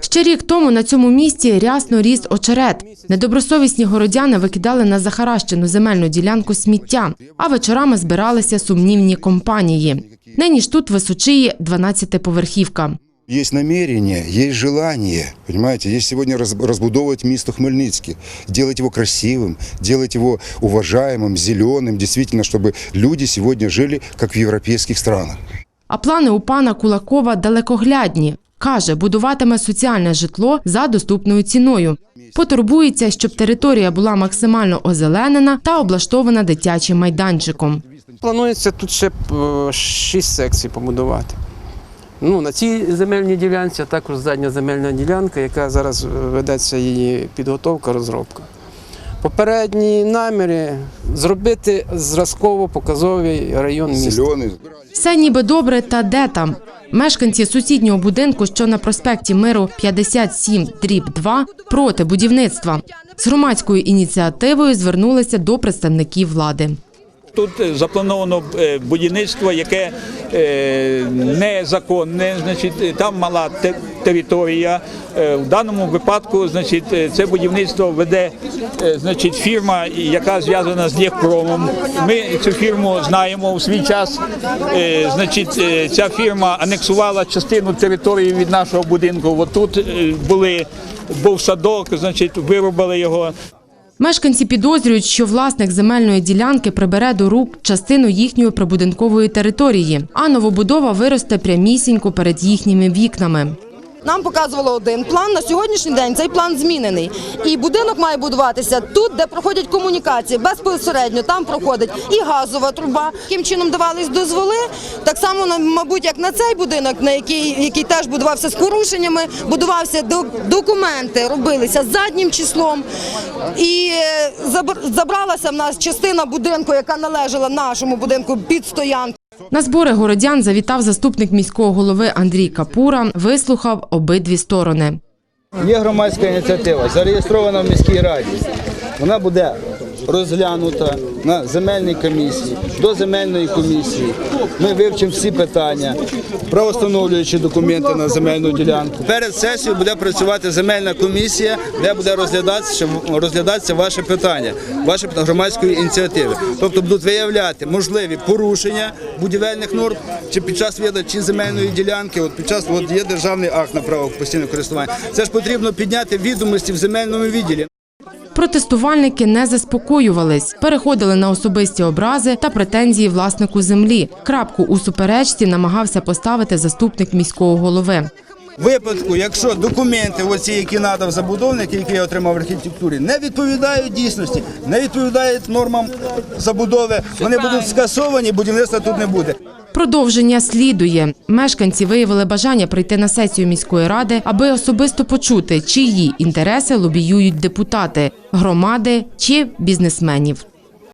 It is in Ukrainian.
Ще рік тому на цьому місці рясно ріс очерет. Недобросовісні городяни викидали на захаращену земельну ділянку сміття, а вечорами збиралися сумнівні компанії. Нині ж тут височиє 12-поверхівка. Есть намерение, есть желание, понимаете, есть сегодня раз- разбудовывать место Хмельницкий, делать его красивым, делать его уважаемым, зеленым, действительно, чтобы люди сегодня жили, как в европейских странах. А плани у пана Кулакова далекоглядні. Каже, будуватиме соціальне житло за доступною ціною. Потурбується, щоб територія була максимально озеленена та облаштована дитячим майданчиком. Планується тут ще е, шість секцій побудувати. Ну, на цій земельній ділянці, а також задня земельна ділянка, яка зараз е, ведеться її підготовка, розробка. Попередні наміри зробити зразково-показовий район міста. Все ніби добре, та де там. Мешканці сусіднього будинку, що на проспекті Миру 57 дріб 2, проти будівництва. З громадською ініціативою звернулися до представників влади. Тут заплановано е, будівництво, яке незаконне, значить, е, там мала територія. Е, В даному випадку, значить, е, це будівництво веде е, значить, фірма, яка зв'язана з Лєвпромом. Ми цю фірму знаємо у свій час. Е, Значить, е, ця фірма анексувала частину території від нашого будинку. От тут е, були був садок, значить, вирубали його. Мешканці підозрюють, що власник земельної ділянки прибере до рук частину їхньої прибудинкової території, а новобудова виросте прямісінько перед їхніми вікнами. Нам показували один план. На сьогоднішній день цей план змінений. І будинок має будуватися тут, де проходять комунікації. Безпосередньо там проходить і газова труба. Яким чином давались дозволи, так само, мабуть, як на цей будинок, на який, який теж будувався з порушеннями, будувався до- документи, робилися заднім числом. І е, забралася в нас частина будинку, яка належала нашому будинку під стоянку. На збори городян завітав заступник міського голови Андрій Капура, вислухав обидві сторони. Є громадська ініціатива, зареєстрована в міській раді. Вона буде розглянута на земельній комісії, до земельної комісії. Ми вивчимо всі питання, правостановлюючи документи на земельну ділянку. Перед сесією буде працювати земельна комісія, де буде розглядатися, розглядатися ваше питання, ваше громадської ініціативи. Тобто будуть виявляти можливі порушення будівельних норм чи під час видачі земельної ділянки, от під час от є державний акт на право постійного користування. Це ж потрібно підняти відомості в земельному відділі. Протестувальники не заспокоювались, переходили на особисті образи та претензії власнику землі. Крапку у суперечці намагався поставити заступник міського голови. Випадку, якщо документи, оці, які надав забудовник, які я отримав в архітектурі, не відповідають дійсності, не відповідають нормам забудови, вони будуть скасовані, будівництва тут не буде. Продовження слідує. Мешканці виявили бажання прийти на сесію міської ради, аби особисто почути, чиї інтереси лобіюють депутати, громади чи бізнесменів.